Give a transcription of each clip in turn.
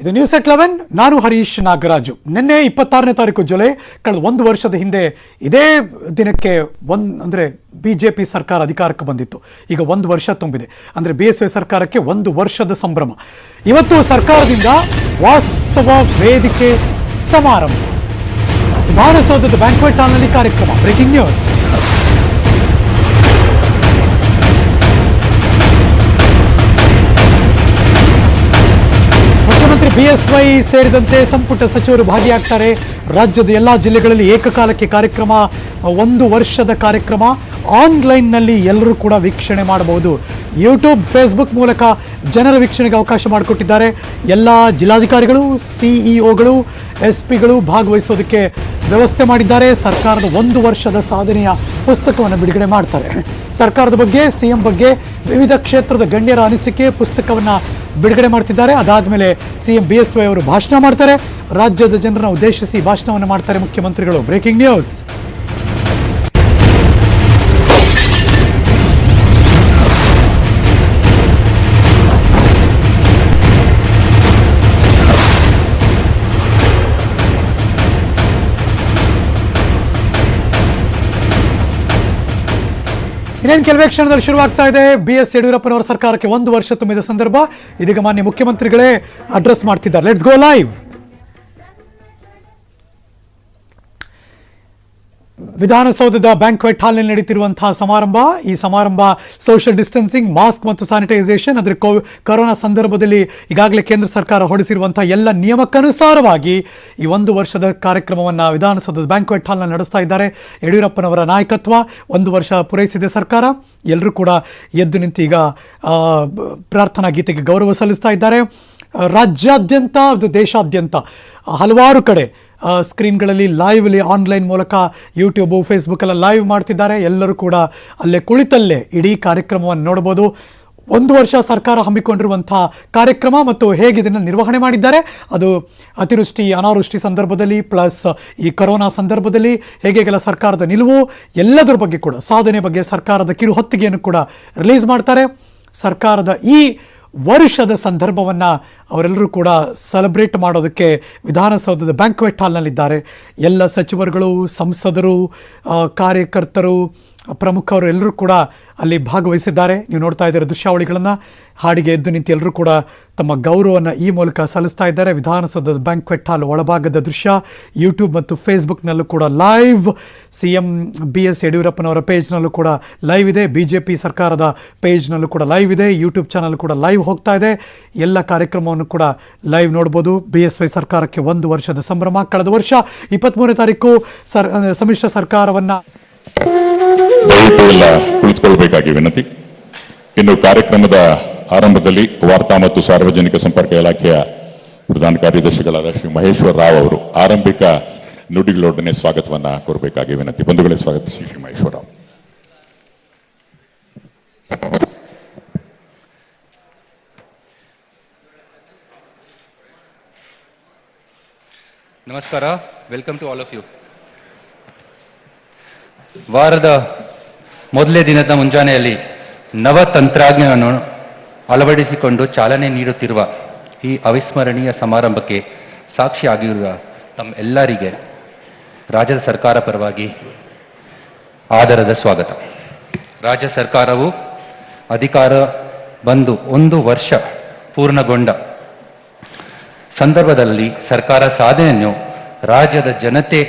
ಇದು ನ್ಯೂಸ್ ಎಟ್ ಲೆವೆನ್ ನಾನು ಹರೀಶ್ ನಾಗರಾಜು. ನಿನ್ನೆ ಇಪ್ಪತ್ತಾರನೇ ತಾರೀಕು ಜುಲೈ ಕಳೆದ ಒಂದು ವರ್ಷದ ಹಿಂದೆ ಇದೇ ದಿನಕ್ಕೆ ಒಂದು, ಅಂದರೆ ಬಿ ಜೆ ಪಿ ಸರ್ಕಾರ ಅಧಿಕಾರಕ್ಕೆ ಬಂದಿತ್ತು. ಈಗ ಒಂದು ವರ್ಷ ತುಂಬಿದೆ. ಅಂದರೆ ಬಿ ಎಸ್ ವೈ ಸರ್ಕಾರಕ್ಕೆ ಒಂದು ವರ್ಷದ ಸಂಭ್ರಮ. ಇವತ್ತು ಸರ್ಕಾರದಿಂದ ವಾಸ್ತವ ವೇದಿಕೆ ಸಮಾರಂಭ. ವಿಧಾನಸೌಧದ ಬ್ಯಾಂಕ್ವೆಟ್ ಹಾಲ್ನಲ್ಲಿ ಕಾರ್ಯಕ್ರಮ. ಬ್ರೇಕಿಂಗ್ ನ್ಯೂಸ್ ಮುಖ್ಯಮಂತ್ರಿ ಬಿಎಸ್ವೈ ಸೇರಿದಂತೆ ಸಂಪುಟ ಸಚಿವರು ಭಾಗಿಯಾಗ್ತಾರೆ. ರಾಜ್ಯದ ಎಲ್ಲ ಜಿಲ್ಲೆಗಳಲ್ಲಿ ಏಕಕಾಲಕ್ಕೆ ಕಾರ್ಯಕ್ರಮ, ಒಂದು ವರ್ಷದ ಕಾರ್ಯಕ್ರಮ ಆನ್ಲೈನ್ನಲ್ಲಿ ಎಲ್ಲರೂ ಕೂಡ ವೀಕ್ಷಣೆ ಮಾಡಬಹುದು. ಯೂಟ್ಯೂಬ್, ಫೇಸ್ಬುಕ್ ಮೂಲಕ ಜನರ ವೀಕ್ಷಣೆಗೆ ಅವಕಾಶ ಮಾಡಿಕೊಟ್ಟಿದ್ದಾರೆ. ಎಲ್ಲ ಜಿಲ್ಲಾಧಿಕಾರಿಗಳು, ಸಿಇಒಗಳು ಎಸ್ ಪಿಗಳು ಭಾಗವಹಿಸೋದಕ್ಕೆ ವ್ಯವಸ್ಥೆ ಮಾಡಿದ್ದಾರೆ. ಸರ್ಕಾರದ ಒಂದು ವರ್ಷದ ಸಾಧನೆಯ ಪುಸ್ತಕವನ್ನು ಬಿಡುಗಡೆ ಮಾಡ್ತಾರೆ. ಸರ್ಕಾರದ ಬಗ್ಗೆ, ಸಿಎಂ ಬಗ್ಗೆ ವಿವಿಧ ಕ್ಷೇತ್ರದ ಗಣ್ಯರ ಅನಿಸಿಕೆ, ಪುಸ್ತಕವನ್ನು ಬಿಡುಗಡೆ ಮಾಡ್ತಿದ್ದಾರೆ. ಅದಾದಮೇಲೆ ಸಿಎಂ ಬಿ ಎಸ್ ವೈ ಅವರು ಭಾಷಣ ಮಾಡ್ತಾರೆ. ರಾಜ್ಯದ ಜನರನ್ನು ಉದ್ದೇಶಿಸಿ ಭಾಷಣವನ್ನು ಮಾಡ್ತಾರೆ ಮುಖ್ಯಮಂತ್ರಿಗಳು. Breaking news. ಇನ್ನೇನು ಕೆಲವೇ ಕ್ಷಣದಲ್ಲಿ ಶುರುವಾಗ್ತಾ ಇದೆ. ಬಿ ಎಸ್ ಯಡಿಯೂರಪ್ಪನವರ ಸರ್ಕಾರಕ್ಕೆ ಒಂದು ವರ್ಷ ತುಂಬಿದ ಸಂದರ್ಭ. ಇದೀಗ ಮಾನ್ಯ ಮುಖ್ಯಮಂತ್ರಿಗಳೇ ಅಡ್ರೆಸ್ ಮಾಡ್ತಿದ್ದಾರೆ. ಲೆಟ್ಸ್ ಗೋ ಲೈವ್ ವಿಧಾನಸೌಧದ ಬ್ಯಾಂಕ್ವೆಟ್ ಹಾಲ್ನಲ್ಲಿ ನಡೀತಿರುವಂತಹ ಸಮಾರಂಭ. ಈ ಸಮಾರಂಭ ಸೋಷಿಯಲ್ ಡಿಸ್ಟೆನ್ಸಿಂಗ್ ಮಾಸ್ಕ್ ಮತ್ತು ಸ್ಯಾನಿಟೈಸೇಷನ್ ಅಂದರೆ ಕೊರೋನಾ ಸಂದರ್ಭದಲ್ಲಿ ಈಗಾಗಲೇ ಕೇಂದ್ರ ಸರ್ಕಾರ ಹೊರಡಿಸಿರುವಂತಹ ಎಲ್ಲ ನಿಯಮಕ್ಕನುಸಾರವಾಗಿ ಈ ಒಂದು ವರ್ಷದ ಕಾರ್ಯಕ್ರಮವನ್ನು ವಿಧಾನಸೌಧದ ಬ್ಯಾಂಕ್ವೆಟ್ ಹಾಲ್ನಲ್ಲಿ ನಡೆಸ್ತಾ ಇದ್ದಾರೆ. ಯಡಿಯೂರಪ್ಪನವರ ನಾಯಕತ್ವ ಒಂದು ವರ್ಷ ಪೂರೈಸಿದೆ ಸರ್ಕಾರ. ಎಲ್ಲರೂ ಕೂಡ ಎದ್ದು ನಿಂತು ಈಗ ಪ್ರಾರ್ಥನಾ ಗೀತೆಗೆ ಗೌರವ ಸಲ್ಲಿಸ್ತಾ ಇದ್ದಾರೆ. ರಾಜ್ಯಾದ್ಯಂತ, ದೇಶಾದ್ಯಂತ ಹಲವಾರು ಕಡೆ ಸ್ಕ್ರೀನ್ಗಳಲ್ಲಿ ಲೈವ್ಲಿ ಆನ್ಲೈನ್ ಮೂಲಕ ಯೂಟ್ಯೂಬು ಫೇಸ್ಬುಕ್ಕೆಲ್ಲ ಲೈವ್ ಮಾಡ್ತಿದ್ದಾರೆ. ಎಲ್ಲರೂ ಕೂಡ ಅಲ್ಲೇ ಕುಳಿತಲ್ಲೇ ಇಡೀ ಕಾರ್ಯಕ್ರಮವನ್ನು ನೋಡ್ಬೋದು ಒಂದು ವರ್ಷ ಸರ್ಕಾರ ಹಮ್ಮಿಕೊಂಡಿರುವಂಥ ಕಾರ್ಯಕ್ರಮ ಮತ್ತು ಹೇಗೆ ಇದನ್ನು ನಿರ್ವಹಣೆ ಮಾಡಿದ್ದಾರೆ, ಅದು ಅತಿವೃಷ್ಟಿ, ಅನಾವೃಷ್ಟಿ ಸಂದರ್ಭದಲ್ಲಿ ಪ್ಲಸ್ ಈ ಕೊರೋನಾ ಸಂದರ್ಭದಲ್ಲಿ ಹೇಗೆಲ್ಲ ಸರ್ಕಾರದ ನಿಲುವು, ಎಲ್ಲದರ ಬಗ್ಗೆ ಕೂಡ, ಸಾಧನೆ ಬಗ್ಗೆ ಸರ್ಕಾರದ ಕಿರುಹೊತ್ತಿಗೆಯನ್ನು ಕೂಡ ರಿಲೀಸ್ ಮಾಡ್ತಾರೆ. ಸರ್ಕಾರದ ಈ ವರ್ಷದ ಸಂದರ್ಭವನ್ನು ಅವರೆಲ್ಲರೂ ಕೂಡ ಸೆಲೆಬ್ರೇಟ್ ಮಾಡೋದಕ್ಕೆ ವಿಧಾನಸೌಧದ ಬ್ಯಾಂಕ್ವೆಟ್ ಹಾಲ್ನಲ್ಲಿದ್ದಾರೆ ಎಲ್ಲ ಸಚಿವರುಗಳು ಸಂಸದರು ಆ, ಕಾರ್ಯಕರ್ತರು ಅವರು ಎಲ್ಲರೂ ಕೂಡ ಅಲ್ಲಿ ಭಾಗವಹಿಸಿದ್ದಾರೆ. ನೀವು ನೋಡ್ತಾ ಇದ್ದೀರ ದೃಶ್ಯಾವಳಿಗಳನ್ನು. ಹಾಡಿಗೆ ಎದ್ದು ನಿಂತು ಎಲ್ಲರೂ ಕೂಡ ತಮ್ಮ ಗೌರವವನ್ನು ಈ ಮೂಲಕ ಸಲ್ಲಿಸ್ತಾ ಇದ್ದಾರೆ. ವಿಧಾನಸೌಧದ ಬ್ಯಾಂಕ್ವೆಟ್ ಹಾಲ್ ಒಳಭಾಗದ ದೃಶ್ಯ. ಯೂಟ್ಯೂಬ್ ಮತ್ತು ಫೇಸ್ಬುಕ್ನಲ್ಲೂ ಕೂಡ live C M B S ಯಡಿಯೂರಪ್ಪನವರ ಪೇಜ್ನಲ್ಲೂ ಕೂಡ ಲೈವ್ ಇದೆ. ಬಿ ಜೆ ಪಿ ಸರ್ಕಾರದ ಪೇಜ್ನಲ್ಲೂ ಕೂಡ ಲೈವ್ ಇದೆ. ಯೂಟ್ಯೂಬ್ ಚಾನಲ್ ಕೂಡ ಲೈವ್ ಹೋಗ್ತಾ ಇದೆ. ಎಲ್ಲ ಕಾರ್ಯಕ್ರಮವನ್ನು ಕೂಡ ಲೈವ್ ನೋಡ್ಬೋದು. ಬಿ ಎಸ್ ವೈ ಸರ್ಕಾರಕ್ಕೆ ಒಂದು ವರ್ಷದ ಸಂಭ್ರಮ. ಕಳೆದ ವರ್ಷ ಇಪ್ಪತ್ತ್ಮೂರನೇ ತಾರೀಕು ಸರ್ ಸಮ್ಮಿಶ್ರ ಸರ್ಕಾರವನ್ನು ದಯವಿಟ್ಟು ಎಲ್ಲ ವಿನಂತಿ. ಇನ್ನು ಕಾರ್ಯಕ್ರಮದ ಆರಂಭದಲ್ಲಿ ವಾರ್ತಾ ಮತ್ತು ಸಾರ್ವಜನಿಕ ಸಂಪರ್ಕ ಇಲಾಖೆಯ ಪ್ರಧಾನ ಕಾರ್ಯದರ್ಶಿಗಳಾದ ಶ್ರೀ ಮಹೇಶ್ವರ ರಾವ್ ಅವರು ಆರಂಭಿಕ ನುಡಿಗಳೊಡನೆ ಸ್ವಾಗತವನ್ನ ಕೋರಬೇಕಾಗಿ ವಿನಂತಿ. ಬಂಧುಗಳೇ, ಸ್ವಾಗತ ಶ್ರೀ ಶ್ರೀ ಮಹೇಶ್ವರ ರಾವ್. ನಮಸ್ಕಾರ. Welcome to all of you. ವಾರದ ಮೊದಲೇ ದಿನದ ಮುಂಜಾನೆಯಲ್ಲಿ ನವ ತಂತ್ರಜ್ಞವನ್ನು ಅಳವಡಿಸಿಕೊಂಡು ಚಾಲನೆ ನೀಡುತ್ತಿರುವ ಈ ಅವಿಸ್ಮರಣೀಯ ಸಮಾರಂಭಕ್ಕೆ ಸಾಕ್ಷಿಯಾಗಿರುವ ತಮ್ಮ ಎಲ್ಲರಿಗೆ ರಾಜ್ಯದ ಸರ್ಕಾರ ಪರವಾಗಿ ಆದರದ ಸ್ವಾಗತ. ರಾಜ್ಯ ಸರ್ಕಾರವು ಅಧಿಕಾರ ಬಂದು ಒಂದು ವರ್ಷ ಪೂರ್ಣಗೊಂಡ ಸಂದರ್ಭದಲ್ಲಿ ಸರ್ಕಾರ ಸಾಧನೆಯನ್ನು ರಾಜ್ಯದ ಜನತೆ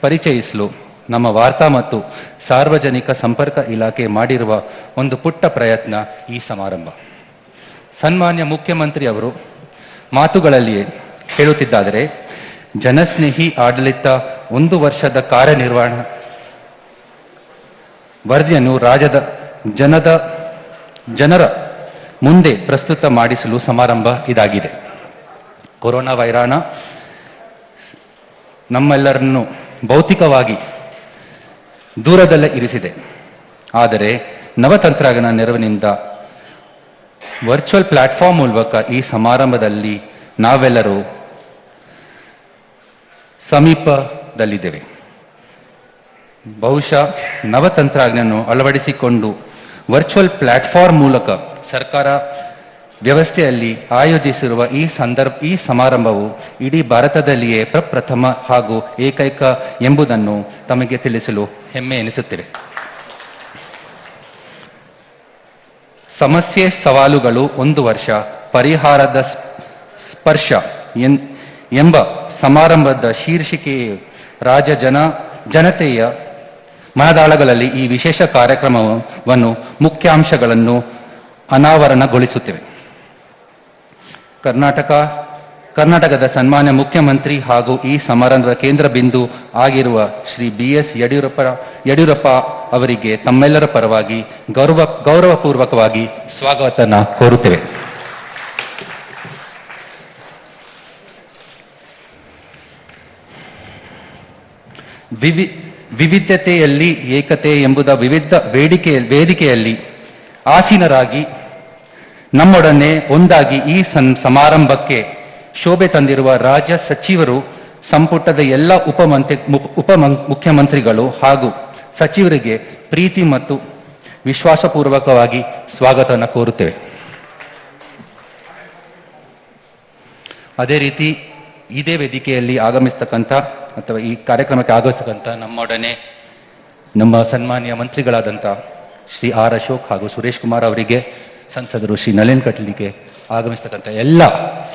ಪರಿಚಯಿಸಲು ನಮ್ಮ ವಾರ್ತಾ ಮತ್ತು ಸಾರ್ವಜನಿಕ ಸಂಪರ್ಕ ಇಲಾಖೆ ಮಾಡಿರುವ ಒಂದು ಪುಟ್ಟ ಪ್ರಯತ್ನ ಈ ಸಮಾರಂಭ. ಸನ್ಮಾನ್ಯ ಮುಖ್ಯಮಂತ್ರಿ ಅವರು ಮಾತುಗಳಲ್ಲಿಯೇ ಹೇಳುತ್ತಿದ್ದಾದರೆ, ಜನಸ್ನೇಹಿ ಆಡಳಿತ ಒಂದು ವರ್ಷದ ಕಾರ್ಯನಿರ್ವಹಣಾ ವರದಿಯನ್ನು ರಾಜ್ಯದ ಜನದ, ಜನರ ಮುಂದೆ ಪ್ರಸ್ತುತ ಮಾಡಿಸಲು ಸಮಾರಂಭ ಇದಾಗಿದೆ. ಕೊರೋನಾ ವೈರಾಣ ನಮ್ಮೆಲ್ಲರನ್ನು ಭೌತಿಕವಾಗಿ ದೂರದಲ್ಲೇ ಇರಿಸಿದೆ. ಆದರೆ ನವತಂತ್ರಜ್ಞಾನ ನೆರವಿನಿಂದ ವರ್ಚುವಲ್ ಪ್ಲಾಟ್ಫಾರ್ಮ್ ಮೂಲಕ ಈ ಸಮಾರಂಭದಲ್ಲಿ ನಾವೆಲ್ಲರೂ ಸಮೀಪದಲ್ಲಿದ್ದೇವೆ. ಬಹುಶಃ ನವತಂತ್ರಜ್ಞಾನ ಅಳವಡಿಸಿಕೊಂಡು ವರ್ಚುವಲ್ ಪ್ಲಾಟ್ಫಾರ್ಮ್ ಮೂಲಕ ಸರ್ಕಾರ ವ್ಯವಸ್ಥೆಯಲ್ಲಿ ಆಯೋಜಿಸಿರುವ ಈ ಸಂದರ್ಭ, ಈ ಸಮಾರಂಭವು ಇಡೀ ಭಾರತದಲ್ಲಿಯೇ ಪ್ರಪ್ರಥಮ ಹಾಗೂ ಏಕೈಕ ಎಂಬುದನ್ನು ತಮಗೆ ತಿಳಿಸಲು ಹೆಮ್ಮೆ ಎನಿಸುತ್ತಿದೆ. ಸಮಸ್ಯೆ ಸವಾಲುಗಳು ಒಂದು ವರ್ಷ, ಪರಿಹಾರದ ಸ್ಪರ್ಶ ಎಂಬ ಸಮಾರಂಭದ ಶೀರ್ಷಿಕೆಯು ರಾಜ ಜನ, ಜನತೆಯ ಮನದಾಳಗಳಲ್ಲಿ ಈ ವಿಶೇಷ ಕಾರ್ಯಕ್ರಮವನ್ನು ಮುಖ್ಯಾಂಶಗಳನ್ನು ಅನಾವರಣಗೊಳಿಸುತ್ತಿವೆ. ಕರ್ನಾಟಕ, ಕರ್ನಾಟಕದ ಸನ್ಮಾನ್ಯ ಮುಖ್ಯಮಂತ್ರಿ ಹಾಗೂ ಈ ಸಮಾರಂಭದ ಕೇಂದ್ರ ಬಿಂದು ಆಗಿರುವ ಶ್ರೀ ಬಿ ಎಸ್ ಯಡಿಯೂರಪ್ಪ ಯಡಿಯೂರಪ್ಪ ಅವರಿಗೆ ತಮ್ಮೆಲ್ಲರ ಪರವಾಗಿ ಗೌರವ, ಗೌರವಪೂರ್ವಕವಾಗಿ ಸ್ವಾಗತನ ಕೋರುತ್ತೇವೆ. ವಿವಿ, ವಿವಿಧತೆಯಲ್ಲಿ ಏಕತೆ ಎಂಬುದ ವಿವಿಧ ಬೇಡಿಕೆ ವೇದಿಕೆಯಲ್ಲಿ ಆಸೀನರಾಗಿ ನಮ್ಮೊಡನೆ ಒಂದಾಗಿ ಈ ಸಮಾರಂಭಕ್ಕೆ ಶೋಭೆ ತಂದಿರುವ ರಾಜ್ಯ ಸಚಿವರು, ಸಂಪುಟದ ಎಲ್ಲ ಉಪಮಂತ್ರಿ ಉಪ ಮುಖ್ಯಮಂತ್ರಿಗಳು ಹಾಗೂ ಸಚಿವರಿಗೆ ಪ್ರೀತಿ ಮತ್ತು ವಿಶ್ವಾಸಪೂರ್ವಕವಾಗಿ ಸ್ವಾಗತವನ್ನು ಕೋರುತ್ತೇವೆ. ಅದೇ ರೀತಿ ಇದೇ ವೇದಿಕೆಯಲ್ಲಿ ಆಗಮಿಸ್ತಕ್ಕಂಥ ಅಥವಾ ಈ ಕಾರ್ಯಕ್ರಮಕ್ಕೆ ಆಗಮಿಸ್ತಕ್ಕಂಥ ನಮ್ಮೊಡನೆ ನಮ್ಮ ಸನ್ಮಾನ್ಯ ಮಂತ್ರಿಗಳಾದಂಥ ಶ್ರೀ ಆರ್ ಅಶೋಕ್ ಹಾಗೂ ಸುರೇಶ್ ಕುಮಾರ್ ಅವರಿಗೆ ಸಂಸದರು ಶ್ರೀ ನಳಿನ್ ಕಟ್ಲಿಗೆ ಆಗಮಿಸ್ತಕ್ಕಂಥ ಎಲ್ಲ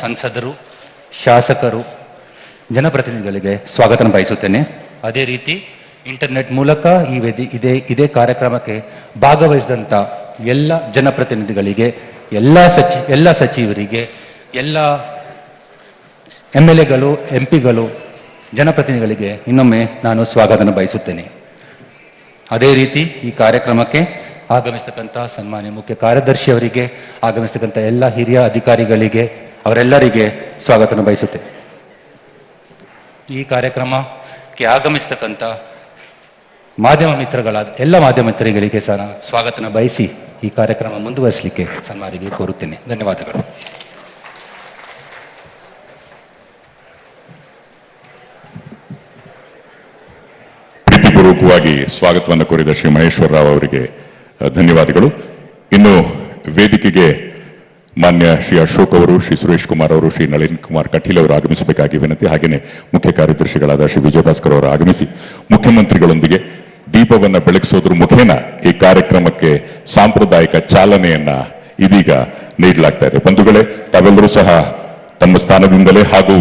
ಸಂಸದರು, ಶಾಸಕರು, ಜನಪ್ರತಿನಿಧಿಗಳಿಗೆ ಸ್ವಾಗತ ಬಯಸುತ್ತೇನೆ. ಅದೇ ರೀತಿ ಇಂಟರ್ನೆಟ್ ಮೂಲಕ ಈ ವೇದಿ ಇದೇ ಇದೇ ಕಾರ್ಯಕ್ರಮಕ್ಕೆ ಭಾಗವಹಿಸಿದಂಥ ಎಲ್ಲ ಜನಪ್ರತಿನಿಧಿಗಳಿಗೆ, ಎಲ್ಲ ಸಚಿ, ಎಲ್ಲ ಸಚಿವರಿಗೆ, ಎಲ್ಲ ಎಂ ಎಲ್ ಎಗಳು, ಎಂ ಪಿಗಳು, ಜನಪ್ರತಿನಿಧಿಗಳಿಗೆ ಇನ್ನೊಮ್ಮೆ ನಾನು ಸ್ವಾಗತ ಬಯಸುತ್ತೇನೆ. ಅದೇ ರೀತಿ ಈ ಕಾರ್ಯಕ್ರಮಕ್ಕೆ ಆಗಮಿಸ್ತಕ್ಕಂಥ ಸನ್ಮಾನ್ಯ ಮುಖ್ಯ ಕಾರ್ಯದರ್ಶಿ ಅವರಿಗೆ ಆಗಮಿಸ್ತಕ್ಕಂಥ ಎಲ್ಲ ಹಿರಿಯ ಅಧಿಕಾರಿಗಳಿಗೆ, ಅವರೆಲ್ಲರಿಗೆ ಸ್ವಾಗತನ ಬಯಸುತ್ತೆ ಈ ಕಾರ್ಯಕ್ರಮಕ್ಕೆ ಆಗಮಿಸ್ತಕ್ಕಂಥ ಮಾಧ್ಯಮ ಮಿತ್ರಗಳಾದ, ಎಲ್ಲ ಮಾಧ್ಯಮ ಮಿತ್ರಗಳಿಗೆ ಸಹ ಸ್ವಾಗತ ಸ್ವಾಗತನ ಬಯಸಿ ಈ ಕಾರ್ಯಕ್ರಮ ಮುಂದುವರಿಸಲಿಕ್ಕೆ ಸನ್ಮಾನಿಗೆ ಕೋರುತ್ತೇನೆ. ಧನ್ಯವಾದಗಳು. ಪೂರ್ವಕವಾಗಿ ಸ್ವಾಗತವನ್ನು ಕೋರಿದ ಶ್ರೀ ಮಹೇಶ್ವರ ರಾವ್ ಅವರಿಗೆ ಧನ್ಯವಾದಗಳು. ಇನ್ನು ವೇದಿಕೆಗೆ ಮಾನ್ಯ ಶ್ರೀ ಅಶೋಕ್ ಅವರು, ಶ್ರೀ ಸುರೇಶ್ ಕುಮಾರ್ ಅವರು, ಶ್ರೀ ನಳಿನ್ ಕುಮಾರ್ ಕಟೀಲ್ ಅವರು ಆಗಮಿಸಬೇಕಾಗಿ ವಿನಂತಿ, ಹಾಗೆಯೇ ಮುಖ್ಯ ಕಾರ್ಯದರ್ಶಿಗಳಾದ ಶ್ರೀ ವಿಜಯಭಾಸ್ಕರ್ ಅವರು ಆಗಮಿಸಿ ಮುಖ್ಯಮಂತ್ರಿಗಳೊಂದಿಗೆ ದೀಪವನ್ನ ಬೆಳಗಿಸೋದ್ರ ಮುಖೇನ ಈ ಕಾರ್ಯಕ್ರಮಕ್ಕೆ ಸಾಂಪ್ರದಾಯಿಕ ಚಾಲನೆಯನ್ನ ಇದೀಗ ನೀಡಲಾಗ್ತಾ ಇದೆ. ಬಂಧುಗಳೇ, ತಾವೆಲ್ಲರೂ ಸಹ ತಮ್ಮ ಸ್ಥಾನದಿಂದಲೇ ಹಾಗೂ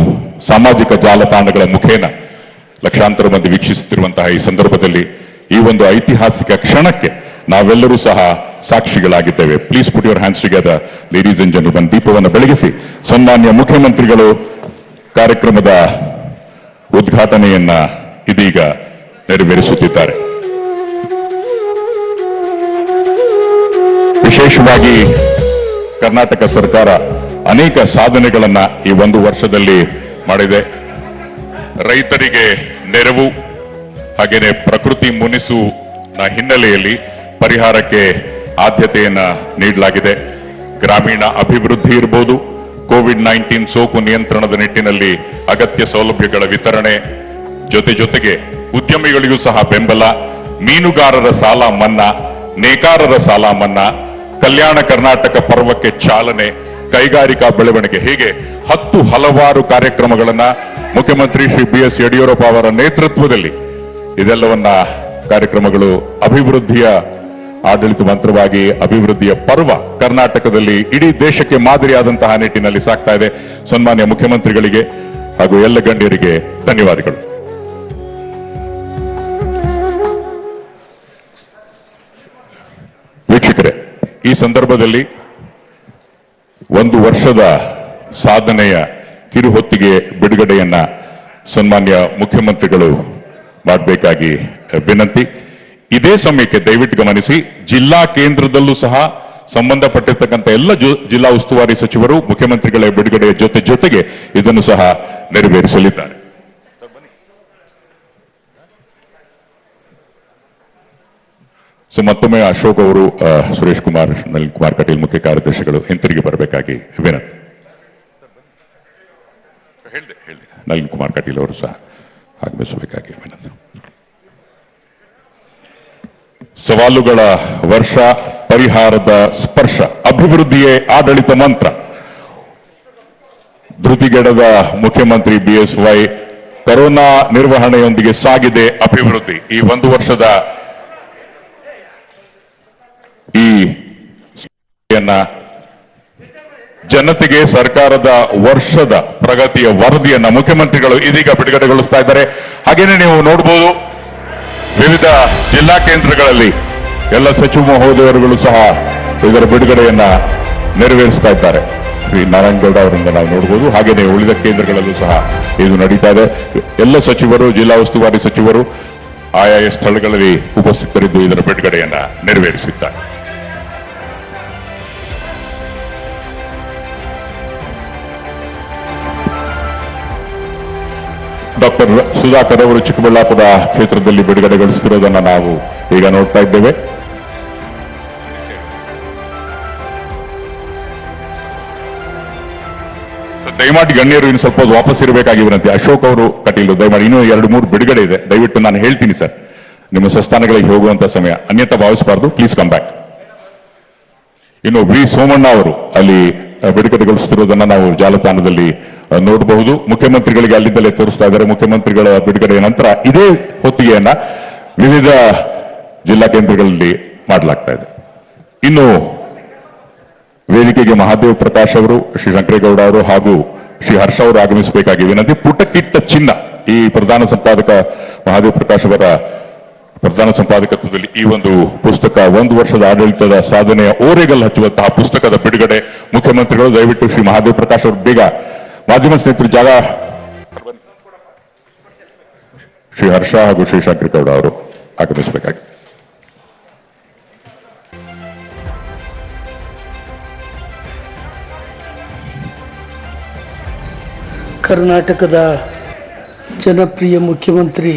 ಸಾಮಾಜಿಕ ಜಾಲತಾಣಗಳ ಮುಖೇನ ಲಕ್ಷಾಂತರ ಮಂದಿ ವೀಕ್ಷಿಸುತ್ತಿರುವಂತಹ ಈ ಸಂದರ್ಭದಲ್ಲಿ ಈ ಒಂದು ಐತಿಹಾಸಿಕ ಕ್ಷಣಕ್ಕೆ ನಾವೆಲ್ಲರೂ ಸಹ ಸಾಕ್ಷಿಗಳಾಗಿದ್ದೇವೆ. Please put your hands together ladies and gentlemen ದೀಪವನ್ನು ಬೆಳಗಿಸಿ. ಸನ್ಮಾನ್ಯ ಮುಖ್ಯಮಂತ್ರಿಗಳು, ಕಾರ್ಯಕ್ರಮದ ಉದ್ಘಾಟನೆಯನ್ನ ಇದೀಗ ನೆರವೇರಿಸುತ್ತಿದ್ದಾರೆ. ವಿಶೇಷವಾಗಿ ಕರ್ನಾಟಕ ಸರ್ಕಾರ ಅನೇಕ ಸಾಧನೆಗಳನ್ನ ಈ ಒಂದು ವರ್ಷದಲ್ಲಿ ಮಾಡಿದೆ. ರೈತರಿಗೆ ನೆರವು, ಹಾಗೇನೆ ಪ್ರಕೃತಿ ಮುನಿಸುವ ಹಿನ್ನೆಲೆಯಲ್ಲಿ ಪರಿಹಾರಕ್ಕೆ ಆದ್ಯತೆಯನ್ನ ನೀಡಲಾಗಿದೆ. ಗ್ರಾಮೀಣ ಅಭಿವೃದ್ಧಿ ಇರಬಹುದು ಕೋವಿಡ್ ನೈನ್ಟೀನ್ ಸೋಕು ನಿಯಂತ್ರಣದ ನಿಟ್ಟಿನಲ್ಲಿ ಅಗತ್ಯ ಸೌಲಭ್ಯಗಳ ವಿತರಣೆ, ಜೊತೆ ಜೊತೆಗೆ ಉದ್ಯಮಿಗಳಿಗೂ ಸಹ ಬೆಂಬಲ, ಮೀನುಗಾರರ ಸಾಲ ಮನ್ನಾ, ನೇಕಾರರ ಸಾಲ ಮನ್ನಾ, ಕಲ್ಯಾಣ ಕರ್ನಾಟಕ ಪರ್ವಕ್ಕೆ ಚಾಲನೆ, ಕೈಗಾರಿಕಾ ಬೆಳವಣಿಗೆ ಹೀಗೆ ಹತ್ತು ಹಲವಾರು ಕಾರ್ಯಕ್ರಮಗಳನ್ನ ಮುಖ್ಯಮಂತ್ರಿ ಶ್ರೀ ಬಿ ಎಸ್ ಯಡಿಯೂರಪ್ಪ ಅವರ ನೇತೃತ್ವದಲ್ಲಿ ಇದೆಲ್ಲವನ್ನ ಕಾರ್ಯಕ್ರಮಗಳು ಅಭಿವೃದ್ಧಿಯ ಆಡಳಿತ ಮಂತ್ರವಾಗಿ ಅಭಿವೃದ್ಧಿಯ ಪರ್ವ ಕರ್ನಾಟಕದಲ್ಲಿ ಇಡೀ ದೇಶಕ್ಕೆ ಮಾದರಿಯಾದಂತಹ ನಿಟ್ಟಿನಲ್ಲಿ ಸಾಗ್ತಾ ಇದೆ. ಸನ್ಮಾನ್ಯ ಮುಖ್ಯಮಂತ್ರಿಗಳಿಗೆ ಹಾಗೂ ಎಲ್ಲ ಗಣ್ಯರಿಗೆ ಧನ್ಯವಾದಗಳು. ವೀಕ್ಷಕರೇ, ಈ ಸಂದರ್ಭದಲ್ಲಿ ಒಂದು ವರ್ಷದ ಸಾಧನೆಯ ಕಿರುಹೊತ್ತಿಗೆ ಬಿಡುಗಡೆಯನ್ನ ಸನ್ಮಾನ್ಯ ಮುಖ್ಯಮಂತ್ರಿಗಳು ಮಾಡಬೇಕಾಗಿ ವಿನಂತಿ. ಇದೇ ಸಮಯಕ್ಕೆ ದಯವಿಟ್ಟು ಗಮನಿಸಿ ಜಿಲ್ಲಾ ಕೇಂದ್ರದಲ್ಲೂ ಸಹ ಸಂಬಂಧಪಟ್ಟಿರ್ತಕ್ಕಂಥ ಎಲ್ಲ ಜಿಲ್ಲಾ ಉಸ್ತುವಾರಿ ಸಚಿವರು ಮುಖ್ಯಮಂತ್ರಿಗಳ ಬಿಡುಗಡೆಯ ಜೊತೆ ಜೊತೆಗೆ ಇದನ್ನು ಸಹ ನೆರವೇರಿಸಲಿದ್ದಾರೆ. ಸೊ ಮತ್ತೊಮ್ಮೆ ಅಶೋಕ್ ಅವರು ಸುರೇಶ್ ಕುಮಾರ್ ನಳಿನ್ ಕುಮಾರ್ ಕಟೀಲ್ ಮುಖ್ಯ ಕಾರ್ಯದರ್ಶಿಗಳು ಹಿಂತಿರುಗಿ ಬರಬೇಕಾಗಿ ವಿನಂತಿ. ಹೇಳಿದೆ ಹೇಳಿದೆ. ನಳಿನ್ ಕುಮಾರ್ ಕಟೀಲ್ ಅವರು ಸಹ ಆಗಮಿಸಬೇಕಾಗಿ ವಿನಂತಿ. ಸವಾಲುಗಳ ವರ್ಷ, ಪರಿಹಾರದ ಸ್ಪರ್ಶ, ಅಭಿವೃದ್ಧಿಯೇ ಆಡಳಿತ ಮಂತ್ರ. ಧೃತಿಗೆಡದ ಮುಖ್ಯಮಂತ್ರಿ ಬಿಎಸ್ವೈ ಕೊರೋನಾ ನಿರ್ವಹಣೆಯೊಂದಿಗೆ ಸಾಗಿದೆ ಅಭಿವೃದ್ಧಿ. ಈ ಒಂದು ವರ್ಷದ ಈ ಜನತೆಗೆ ಸರ್ಕಾರದ ವರ್ಷದ ಪ್ರಗತಿಯ ವರದಿಯನ್ನ ಮುಖ್ಯಮಂತ್ರಿಗಳು ಇದೀಗ ಬಿಡುಗಡೆಗೊಳಿಸ್ತಾ ಇದ್ದಾರೆ. ಹಾಗೇನೆ ನೀವು ನೋಡಬಹುದು ವಿವಿಧ ಜಿಲ್ಲಾ ಕೇಂದ್ರಗಳಲ್ಲಿ ಎಲ್ಲ ಸಚಿವ ಮಹೋದಯರುಗಳು ಸಹ ಇದರ ಬಿಡುಗಡೆಯನ್ನ ನೆರವೇರಿಸ್ತಾ ಇದ್ದಾರೆ. ಶ್ರೀ ನಾರಾಯಣಗೌಡ ಅವರಿಂದ ನಾವು ನೋಡಬಹುದು. ಹಾಗೆಯೇ ಉಳಿದ ಕೇಂದ್ರಗಳಲ್ಲೂ ಸಹ ಇದು ನಡೀತಾ ಇದೆ. ಎಲ್ಲ ಸಚಿವರು, ಜಿಲ್ಲಾ ಉಸ್ತುವಾರಿ ಸಚಿವರು ಆಯಾಯ ಸ್ಥಳಗಳಲ್ಲಿ ಉಪಸ್ಥಿತರಿದ್ದು ಇದರ ಬಿಡುಗಡೆಯನ್ನ ನೆರವೇರಿಸಿದ್ದಾರೆ ಡಾಕ್ಟರ್ ಸುಧಾಕರ್ ಅವರು ಚಿಕ್ಕಬಳ್ಳಾಪುರ ಕ್ಷೇತ್ರದಲ್ಲಿ ಬಿಡುಗಡೆಗೊಳಿಸುತ್ತಿರುವುದನ್ನು ನಾವು ಈಗ ನೋಡ್ತಾ ಇದ್ದೇವೆ. ದಯಮಾಡಿ ಗಣ್ಯರು ಇನ್ನು ಸ್ವಲ್ಪ ವಾಪಸ್ ಇರಬೇಕಾಗಿ ವಿನಂತಿ. ಅಶೋಕ್ ಅವರು ಕಟೀಲು, ದಯಮಾಡಿ ಇನ್ನೂ ಎರಡು ಮೂರು ಬಿಡುಗಡೆ ಇದೆ. ದಯವಿಟ್ಟು ನಾನು ಹೇಳ್ತೀನಿ ಸರ್. ನಿಮ್ಮ ಸ್ವಸ್ಥಾನಗಳಿಗೆ ಹೋಗುವಂತ ಸಮಯ ಅನ್ಯತಾ ಭಾವಿಸಬಾರ್ದು. ಪ್ಲೀಸ್ ಕಮ್ ಬ್ಯಾಕ್ ಇನ್ನು ವಿ ಸೋಮಣ್ಣ ಅವರು, ಅಲ್ಲಿ ಬಿಡುಗಡೆಗೊಳಿಸುತ್ತಿರುವುದನ್ನು ನಾವು ಜಾಲತಾಣದಲ್ಲಿ ನೋಡಬಹುದು. ಮುಖ್ಯಮಂತ್ರಿಗಳಿಗೆ ಅಲ್ಲಿಂದಲೇ ತೋರಿಸ್ತಾ ಇದ್ದಾರೆ. ಮುಖ್ಯಮಂತ್ರಿಗಳ ಬಿಡುಗಡೆಯ ನಂತರ ಇದೇ ಹೊತ್ತಿಗೆಯನ್ನ ವಿವಿಧ ಜಿಲ್ಲಾ ಕೇಂದ್ರಗಳಲ್ಲಿ ಮಾಡಲಾಗ್ತಾ ಇದೆ. ಇನ್ನು ವೇದಿಕೆಗೆ ಮಹಾದೇವ್ ಪ್ರಕಾಶ್ ಅವರು, ಶ್ರೀ ಶಂಕರೇಗೌಡ ಅವರು ಹಾಗೂ ಶ್ರೀ ಹರ್ಷ ಅವರು ಆಗಮಿಸಬೇಕಾಗಿ ವಿನಂತಿ. ಪುಟಕ್ಕಿಟ್ಟ ಚಿನ್ನ ಈ ಪ್ರಧಾನ ಸಂಪಾದಕ ಮಹಾದೇವ್ ಪ್ರಕಾಶ್ ಅವರ ಪ್ರಧಾನ ಸಂಪಾದಕತ್ವದಲ್ಲಿ ಈ ಒಂದು ಪುಸ್ತಕ, ಒಂದು ವರ್ಷದ ಆಡಳಿತದ ಸಾಧನೆಯ ಓರೆಗಲ್ ಹಚ್ಚುವಂತಹ ಪುಸ್ತಕದ ಬಿಡುಗಡೆ ಮುಖ್ಯಮಂತ್ರಿಗಳು ದಯವಿಟ್ಟು ಶ್ರೀ ಮಹಾದೇವ್ ಪ್ರಕಾಶ್ ಅವರು ಬೇಗ ಮಾಧ್ಯಮ ಸ್ನೇಹಿತರು ಜಾಗ ಶ್ರೀ ಹರ್ಷ ಹಾಗೂ ಶ್ರೀ ಶಂಕರೇಗೌಡ ಅವರು ಆಗಮಿಸಬೇಕಾಗಿ. ಕರ್ನಾಟಕದ ಜನಪ್ರಿಯ ಮುಖ್ಯಮಂತ್ರಿ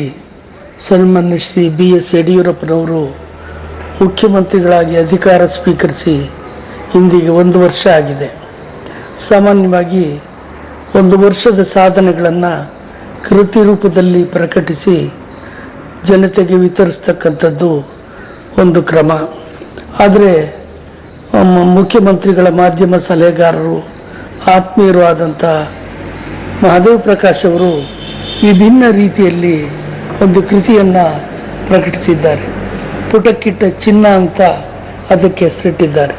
ಸನ್ಮಾನ್ಯ ಶ್ರೀ ಬಿ ಎಸ್ ಯಡಿಯೂರಪ್ಪನವರು ಮುಖ್ಯಮಂತ್ರಿಗಳಾಗಿ ಅಧಿಕಾರ ಸ್ವೀಕರಿಸಿ ಇಂದಿಗೆ ಒಂದು ವರ್ಷ ಆಗಿದೆ. ಸಾಮಾನ್ಯವಾಗಿ ಒಂದು ವರ್ಷದ ಸಾಧನೆಗಳನ್ನು ಕೃತಿ ರೂಪದಲ್ಲಿ ಪ್ರಕಟಿಸಿ ಜನತೆಗೆ ವಿತರಿಸ್ತಕ್ಕಂಥದ್ದು ಒಂದು ಕ್ರಮ. ಆದರೆ ಮುಖ್ಯಮಂತ್ರಿಗಳ ಮಾಧ್ಯಮ ಸಲಹೆಗಾರರು, ಆತ್ಮೀಯರು ಆದಂಥ ಮಹಾದೇವ್ ಪ್ರಕಾಶ್ ಅವರು ವಿಭಿನ್ನ ರೀತಿಯಲ್ಲಿ ಒಂದು ಕೃತಿಯನ್ನು ಪ್ರಕಟಿಸಿದ್ದಾರೆ. ಪುಟಕ್ಕಿಟ್ಟ ಚಿನ್ನ ಅಂತ ಅದಕ್ಕೆ ಹೆಸರಿಟ್ಟಿದ್ದಾರೆ.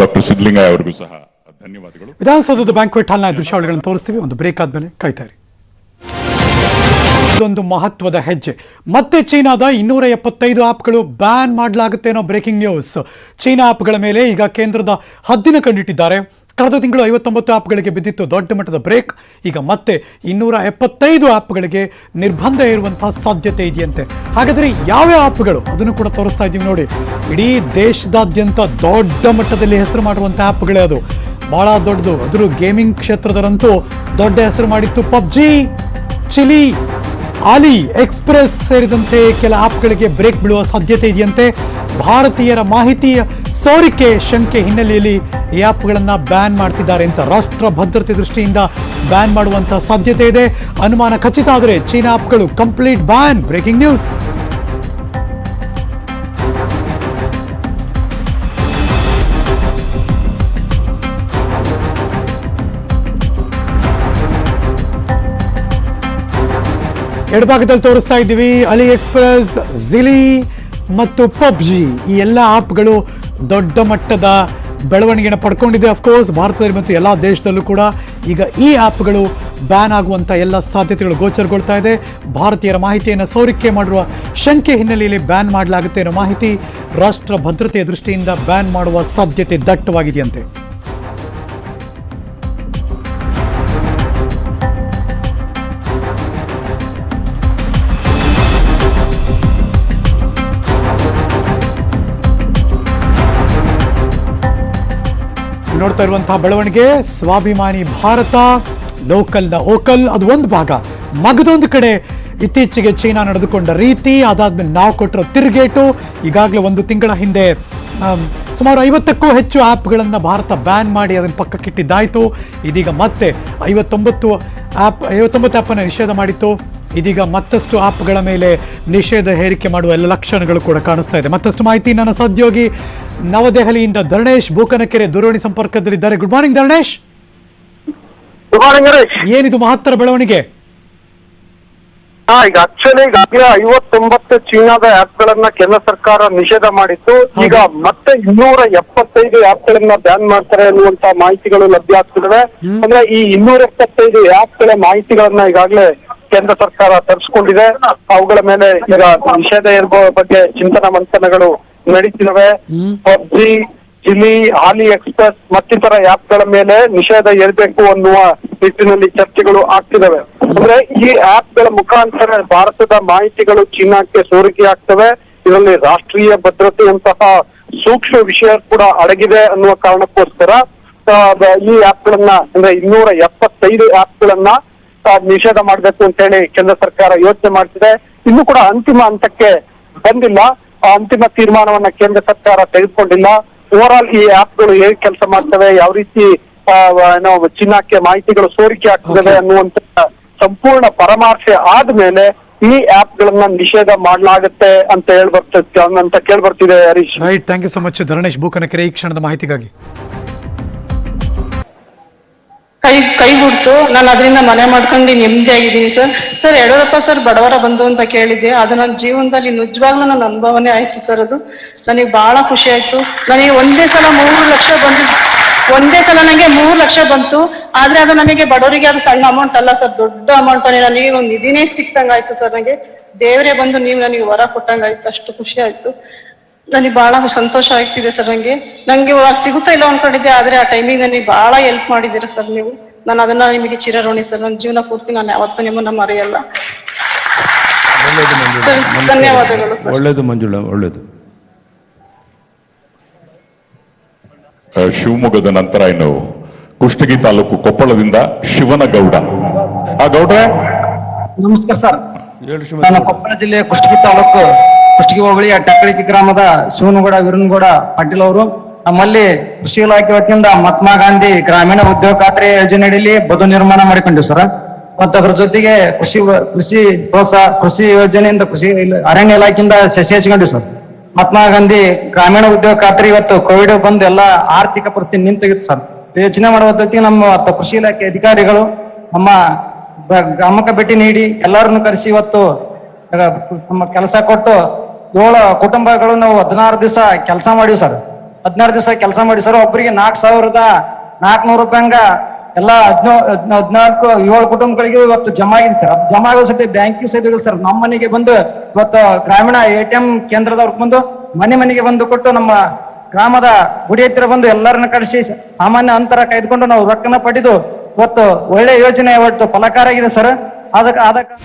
ಡಾಕ್ಟರ್ ಸಿದ್ಲಿಂಗಯ್ಯ ಅವರಿಗೂ ಸಹ ಧನ್ಯವಾದಗಳು. ವಿಧಾನಸೌಧದ ಬ್ಯಾಂಕ್ವೆಟ್ ಹಾಲ್ನ ದೃಶ್ಯಾವಳಿಗಳನ್ನು ತೋರಿಸ್ತೀವಿ. ಒಂದು ಬ್ರೇಕ್ ಆದ್ಮೇಲೆ ಕಾಯ್ತಾರೆ ಇದೊಂದು ಮಹತ್ವದ ಹೆಜ್ಜೆ. ಮತ್ತೆ ಚೀನಾದ ಇನ್ನೂರ ಎಪ್ಪತ್ತೈದು ಆಪ್ಗಳು ಬ್ಯಾನ್ ಮಾಡಲಾಗುತ್ತೆ ಅನ್ನೋ ಬ್ರೇಕಿಂಗ್ ನ್ಯೂಸ್ ಚೀನಾ ಆಪ್ಗಳ ಮೇಲೆ ಈಗ ಕೇಂದ್ರದ ಹದ್ದಿನ ಕಂಡಿಟ್ಟಿದ್ದಾರೆ ಕಳೆದ ತಿಂಗಳು ಐವತ್ತೊಂಬತ್ತು ಆಪ್ಗಳಿಗೆ ಬಿದ್ದಿತ್ತು. ದೊಡ್ಡ ಮಟ್ಟದ ಬ್ರೇಕ್. ಈಗ ಮತ್ತೆ ಇನ್ನೂರ ಎಪ್ಪತ್ತೈದು ಆಪ್ಗಳಿಗೆ ನಿರ್ಬಂಧ ಇರುವಂತಹ ಸಾಧ್ಯತೆ ಇದೆಯಂತೆ. ಹಾಗಾದರೆ ಯಾವ್ಯಾವ ಆಪ್ಗಳು? ಅದನ್ನು ಕೂಡ ತೋರಿಸ್ತಾ ಇದ್ದೀವಿ ನೋಡಿ. ಇಡೀ ದೇಶದಾದ್ಯಂತ ದೊಡ್ಡ ಮಟ್ಟದಲ್ಲಿ ಹೆಸರು ಮಾಡುವಂಥ ಆ್ಯಪ್ಗಳೇ ಅದು. ಬಹಳ ದೊಡ್ಡದು. ಅದರ ಗೇಮಿಂಗ್ ಕ್ಷೇತ್ರದರಂತೂ ದೊಡ್ಡ ಹೆಸರು ಮಾಡಿತ್ತು. ಪಬ್ಜಿ, ಚಿಲಿ ಆಲಿ ಎಕ್ಸ್ಪ್ರೆಸ್ ಸೇರಿದಂತೆ ಕೆಲ ಆಪ್ಗಳಿಗೆ ಬ್ರೇಕ್ ಬೀಳುವ ಸಾಧ್ಯತೆ ಇದೆಯಂತೆ ಭಾರತೀಯರ ಮಾಹಿತಿಯ ಸೋರಿಕೆ ಶಂಕೆ ಹಿನ್ನೆಲೆಯಲ್ಲಿ ಈ ಆಪ್ಗಳನ್ನು ಬ್ಯಾನ್ ಮಾಡ್ತಿದ್ದಾರೆ ಅಂತ ರಾಷ್ಟ್ರ ಭದ್ರತೆ ದೃಷ್ಟಿಯಿಂದ ಬ್ಯಾನ್ ಮಾಡುವಂಥ ಸಾಧ್ಯತೆ ಇದೆ. ಅನುಮಾನ ಖಚಿತ ಆದರೆ ಚೀನಾ ಆಪ್ಗಳು ಕಂಪ್ಲೀಟ್ ಬ್ಯಾನ್ ಬ್ರೇಕಿಂಗ್ ನ್ಯೂಸ್. ಎಡಭಾಗದಲ್ಲಿ ತೋರಿಸ್ತಾ ಇದ್ದೀವಿ. ಅಲಿ ಎಕ್ಸ್ಪ್ರೆಸ್ ಜಿಲಿ ಮತ್ತು ಪಬ್ಜಿ. ಈ ಎಲ್ಲ ಆ್ಯಪ್ಗಳು ದೊಡ್ಡ ಮಟ್ಟದ ಬೆಳವಣಿಗೆಯನ್ನು ಪಡ್ಕೊಂಡಿದೆ. ಅಫ್ಕೋರ್ಸ್ ಭಾರತದಲ್ಲಿ ಮತ್ತು ಎಲ್ಲ ದೇಶದಲ್ಲೂ ಕೂಡ ಈಗ ಈ ಆ್ಯಪ್ಗಳು ಬ್ಯಾನ್ ಆಗುವಂಥ ಎಲ್ಲ ಸಾಧ್ಯತೆಗಳು ಗೋಚರಗೊಳ್ತಾ ಇದೆ. ಭಾರತೀಯರ ಮಾಹಿತಿಯನ್ನು ಸೋರಿಕೆ ಮಾಡಿರುವ ಶಂಕೆ ಹಿನ್ನೆಲೆಯಲ್ಲಿ ಬ್ಯಾನ್ ಮಾಡಲಾಗುತ್ತೆ ಅನ್ನೋ ಮಾಹಿತಿ ರಾಷ್ಟ್ರ ಭದ್ರತೆಯ ದೃಷ್ಟಿಯಿಂದ ಬ್ಯಾನ್ ಮಾಡುವ ಸಾಧ್ಯತೆ ದಟ್ಟವಾಗಿದೆಯಂತೆ. ನೋಡ್ತಾ ಇರುವಂತಹ ಬೆಳವಣಿಗೆ, ಸ್ವಾಭಿಮಾನಿ ಭಾರತ ಲೋಕಲ್ನ ಓಕಲ್ ಅದು ಒಂದು ಭಾಗ. ಮಗದೊಂದು ಕಡೆ ಇತ್ತೀಚೆಗೆ ಚೀನಾ ನಡೆದುಕೊಂಡ ರೀತಿ, ಅದಾದ್ಮೇಲೆ ನಾವು ಕೊಟ್ಟಿರೋ ತಿರುಗೇಟು, ಈಗಾಗಲೇ ಒಂದು ತಿಂಗಳ ಹಿಂದೆ ಸುಮಾರು ಐವತ್ತಕ್ಕೂ ಹೆಚ್ಚು ಆ್ಯಪ್ಗಳನ್ನು ಭಾರತ ಬ್ಯಾನ್ ಮಾಡಿ ಅದನ್ನು ಪಕ್ಕಕ್ಕಿಟ್ಟಿದ್ದಾಯಿತು. ಇದೀಗ ಮತ್ತೆ ಐವತ್ತೊಂಬತ್ತು ಆ್ಯಪ್ ಐವತ್ತೊಂಬತ್ತು ಆ್ಯಪನ್ನು ನಿಷೇಧ ಮಾಡಿತ್ತು. ಇದೀಗ ಮತ್ತಷ್ಟು ಆ್ಯಪ್ಗಳ ಮೇಲೆ ನಿಷೇಧ ಹೇರಿಕೆ ಮಾಡುವ ಎಲ್ಲ ಲಕ್ಷಣಗಳು ಕೂಡ ಕಾಣಿಸ್ತಾ ಇದೆ. ಮತ್ತಷ್ಟು ಮಾಹಿತಿ ನನ್ನ ಸಹೋದ್ಯೋಗಿ ನವದೆಹಲಿಯಿಂದ ಧರಣೇಶ್ ಬೂಕನಕೆರೆ ದೂರವಾಣಿ ಸಂಪರ್ಕದಲ್ಲಿದ್ದಾರೆ. Good morning Dharanesh. Good morning Harish ಏನಿದು ಮಹತ್ತರ ಬೆಳವಣಿಗೆ? ಹಾ ಈಗ ಆಕ್ಚುಲಿ ಈಗಾಗಲೇ ಐವತ್ತೊಂಬತ್ತು ಚೀನಾದ ಆಪ್ ಗಳನ್ನ ಕೇಂದ್ರ ಸರ್ಕಾರ ನಿಷೇಧ ಮಾಡಿತ್ತು. ಈಗ ಮತ್ತೆ ಇನ್ನೂರ ಎಪ್ಪತ್ತೈದು ಆಪ್ ಗಳನ್ನ ಬ್ಯಾನ್ ಮಾಡ್ತಾರೆ ಅನ್ನುವಂತ ಮಾಹಿತಿಗಳು ಲಭ್ಯ ಆಗ್ತಿದ್ದಾವೆ ಅಂದ್ರೆ ಈ ಇನ್ನೂರ ಎಪ್ಪತ್ತೈದು ಆಪ್ಗಳ ಮಾಹಿತಿಗಳನ್ನ ಈಗಾಗಲೇ ಕೇಂದ್ರ ಸರ್ಕಾರ ತರಿಸ್ಕೊಂಡಿದೆ. ಅವುಗಳ ಮೇಲೆ ಈಗ ನಿಷೇಧ ಇರುವ ಬಗ್ಗೆ ಚಿಂತನಾ ಮಂಥನಗಳು ನಡೀತಿದಾವೆ ಪಬ್ಜಿ ಜಿಲಿ ಹಾಲಿ ಎಕ್ಸ್ಪ್ರೆಸ್ ಮತ್ತಿತರ ಆ್ಯಪ್ಗಳ ಮೇಲೆ ನಿಷೇಧ ಏರ್ಬೇಕು ಅನ್ನುವ ನಿಟ್ಟಿನಲ್ಲಿ ಚರ್ಚೆಗಳು ಆಗ್ತಿದಾವೆ ಅಂದ್ರೆ ಈ ಆ್ಯಪ್ಗಳ ಮುಖಾಂತರ ಭಾರತದ ಮಾಹಿತಿಗಳು ಚೀನಾಕ್ಕೆ ಸೋರಿಕೆ ಆಗ್ತವೆ. ಇದರಲ್ಲಿ ರಾಷ್ಟ್ರೀಯ ಭದ್ರತೆಯಂತಹ ಸೂಕ್ಷ್ಮ ವಿಷಯ ಕೂಡ ಅಡಗಿದೆ ಅನ್ನುವ ಕಾರಣಕ್ಕೋಸ್ಕರ ಈ ಆಪ್ ಗಳನ್ನ ಅಂದ್ರೆ ಇನ್ನೂರ ಎಪ್ಪತ್ತೈದು ಆಪ್ ಗಳನ್ನ ನಿಷೇಧ ಮಾಡಬೇಕು ಅಂತ ಹೇಳಿ ಕೇಂದ್ರ ಸರ್ಕಾರ ಯೋಚನೆ ಮಾಡ್ತಿದೆ. ಇನ್ನು ಕೂಡ ಅಂತಿಮ ಹಂತಕ್ಕೆ ಬಂದಿಲ್ಲ. ಅಂತಿಮ ತೀರ್ಮಾನವನ್ನ ಕೇಂದ್ರ ಸರ್ಕಾರ ತೆಗೆದುಕೊಂಡಿಲ್ಲ. ಓವರ್ ಆಲ್ ಈ ಆಪ್ಗಳು ಹೇಗೆ ಕೆಲಸ ಮಾಡ್ತವೆ ಯಾವ ರೀತಿ ಏನೋ ಚಿನ್ನಕ್ಕೆ ಮಾಹಿತಿಗಳು ಸೋರಿಕೆ ಆಗ್ತದೆ. ಅನ್ನುವಂತ ಸಂಪೂರ್ಣ ಪರಾಮರ್ಶೆ ಆದ್ಮೇಲೆ ಈ ಆಪ್ ಗಳನ್ನ ನಿಷೇಧ ಮಾಡಲಾಗುತ್ತೆ ಅಂತ ಹೇಳ್ಬರ್ತೈತೆ ಬರ್ತ ಅಂತ ಕೇಳ್ಬರ್ತಿದೆ Harish. Right thank you so much Dharanesh Bhookanakere ಈ ಕ್ಷಣದ ಮಾಹಿತಿಗಾಗಿ. ಕೈ ಕೈ ಬಿಡ್ತು ನಾನು ಅದರಿಂದ ಮನೆ ಮಾಡ್ಕೊಂಡು ನೆಮ್ಮದಿ ಆಗಿದ್ದೀನಿ ಸರ್. ಸರ್, ಯಡಿಯೂರಪ್ಪ ಸರ್ ಬಡವರ ಬಂದು ಅಂತ ಕೇಳಿದ್ದೆ. ಅದು ನನ್ನ ಜೀವನದಲ್ಲಿ ನಿಜವಾಗ್ಲೂ ನನ್ನ ಅನುಭವನೇ ಆಯ್ತು ಸರ್ ಅದು. ನನಗೆ ಬಹಳ ಖುಷಿ ಆಯ್ತು. ನನಗೆ ಒಂದೇ ಸಲ ಮೂರು ಲಕ್ಷ ಬಂದು, ಒಂದೇ ಸಲ ನನಗೆ ಮೂರು ಲಕ್ಷ ಬಂತು. ಆದ್ರೆ ಅದು ನನಗೆ ಬಡವರಿಗೆ ಅದು ಸಣ್ಣ ಅಮೌಂಟ್ ಅಲ್ಲ ಸರ್. ದೊಡ್ಡ ಅಮೌಂಟ್ ನನಗೆ ಒಂದು ನಿಧಿನೇ ಸಿಕ್ತಂಗಾಯ್ತು ಸರ್ ನನಗೆ. ದೇವರೇ ಬಂದು ನೀವು ನನಗೆ ವರ ಕೊಟ್ಟಂಗಾಯ್ತು. ಅಷ್ಟು ಖುಷಿ ಆಯ್ತು. ನನಗೆ ಬಹಳ ಸಂತೋಷ ಆಗ್ತಿದೆ ಸರ್ ನನಗೆ ನನಗೆ ಇವಾಗ ಸಿಗುತ್ತಾ ಇಲ್ಲ ಅನ್ಕೊಂಡಿದ್ದೆ ಆದ್ರೆ ಆ ಟೈಮಿಂಗ್ ನನಗೆ ಬಹಳ ಹೆಲ್ಪ್ ಮಾಡಿದ್ದೀರಾ ಸರ್ ನೀವು. ನಾನು ಅದನ್ನ ನಿಮಗೆ ಚಿರಋಣಿ ಸರ್ ನನ್ನ ಜೀವನ ಪೂರ್ತಿ ನಾನು ಯಾವತ್ತೂ ನಿಮ್ಮನ್ನ ಮರೆಯಲ್ಲ. ಸರ್, ಧನ್ಯವಾದಗಳು ಸರ್. ಒಳ್ಳೇದು ಮಂಜುಳ ಒಳ್ಳೇದು. ಶಿವಮೊಗ್ಗದ ನಂತರ ಇನ್ನು ಕುಷ್ಟಗಿ ತಾಲೂಕು ಕೊಪ್ಪಳದಿಂದ ಶಿವನಗೌಡ. ಆ ಗೌಡ್ರೆ? ನಮಸ್ಕಾರ ಸರ್. ನಾನು ಕೊಪ್ಪಳ ಜಿಲ್ಲೆಯ ಕುಷ್ಟಗಿ ತಾಲೂಕು ಕುಷ್ಟಗಿ ಹೋಬಳಿಯ ಟಕ್ಕಳಿಕಿ ಗ್ರಾಮದ ಶಿವನಗೌಡ ವೀರನಗೌಡ ಪಾಟೀಲ್ ಅವರು. ನಮ್ಮಲ್ಲಿ ಕೃಷಿ ಇಲಾಖೆ ವತಿಯಿಂದ ಮಹಾತ್ಮ ಗಾಂಧಿ ಗ್ರಾಮೀಣ ಉದ್ಯೋಗ ಖಾತ್ರಿ ಯೋಜನೆಯಲ್ಲಿ ಬದು ನಿರ್ಮಾಣ ಮಾಡಿಕೊಂಡಿವಿ ಸರ್. ಮತ್ತು ಅದ್ರ ಜೊತೆಗೆ ಕೃಷಿ ಕೃಷಿ ಪ್ರೋತ್ಸಾಹ ಕೃಷಿ ಯೋಜನೆಯಿಂದ ಕೃಷಿ ಅರಣ್ಯ ಇಲಾಖೆಯಿಂದ ಸಸಿ ಹಚ್ಕೊಂಡಿವಿ ಸರ್. ಮಹಾತ್ಮ ಗಾಂಧಿ ಗ್ರಾಮೀಣ ಉದ್ಯೋಗ ಖಾತ್ರಿ ಇವತ್ತು ಕೋವಿಡ್ ಬಂದು ಎಲ್ಲ ಆರ್ಥಿಕ ಪರಿಸ್ಥಿತಿ ನಿಂತೋಗಿತ್ತು ಸರ್. ಯೋಚನೆ ಮಾಡುವ ಜೊತೆಗೆ ನಮ್ಮ ಕೃಷಿ ಇಲಾಖೆ ಅಧಿಕಾರಿಗಳು ನಮ್ಮ ಗ್ರಾಮಕ್ಕೆ ಭೇಟಿ ನೀಡಿ ಎಲ್ಲರನ್ನು ಕರೆಸಿ ಇವತ್ತು ನಮ್ಮ ಕೆಲಸ ಕೊಟ್ಟು ಏಳು ಕುಟುಂಬಗಳು ನಾವು ಹದಿನಾರು ದಿವಸ ಕೆಲಸ ಮಾಡಿವಿ ಸರ್. ಹದಿನಾರು ದಿವಸ ಕೆಲಸ ಮಾಡಿ ಸರ್. ಒಬ್ಬರಿಗೆ ನಾಲ್ಕು ಸಾವಿರದ ನಾಲ್ಕುನೂರು ಹಂಗ ಎಲ್ಲ ಹದಿನೋ, ಹದಿನಾಲ್ಕು, ಏಳು ಕುಟುಂಬಗಳಿಗೆ ಇವತ್ತು ಜಮಾ ಆಗಿದೆ ಸರ್. ಜಮಾ ಆಗೋ ಸತಿ ಬ್ಯಾಂಕಿಂಗ್ ಸಹಿತ ಸರ್. ನಮ್ಮ ಮನೆಗೆ ಬಂದು ಇವತ್ತು ಗ್ರಾಮೀಣ ಎ ಟಿ ಎಂ ಕೇಂದ್ರದವ್ರಿಗೆ ಬಂದು ಮನೆ ಮನೆಗೆ ಬಂದು ಕೊಟ್ಟು ನಮ್ಮ ಗ್ರಾಮದ ಗುಡಿ ಹತ್ತಿರ ಬಂದು ಎಲ್ಲರನ್ನ ಕರೆಸಿ ಸಾಮಾನ್ಯ ಅಂತರ ಕಾಯ್ದುಕೊಂಡು ನಾವು ರೊಕ್ಕನ ಪಡೆದು ಇವತ್ತು ಒಳ್ಳೆ ಯೋಜನೆ ಇವತ್ತು ಫಲಕಾರ ಆಗಿದೆ ಸರ್. ಅದಕ್ಕೆ ಅದಕ್ಕೆ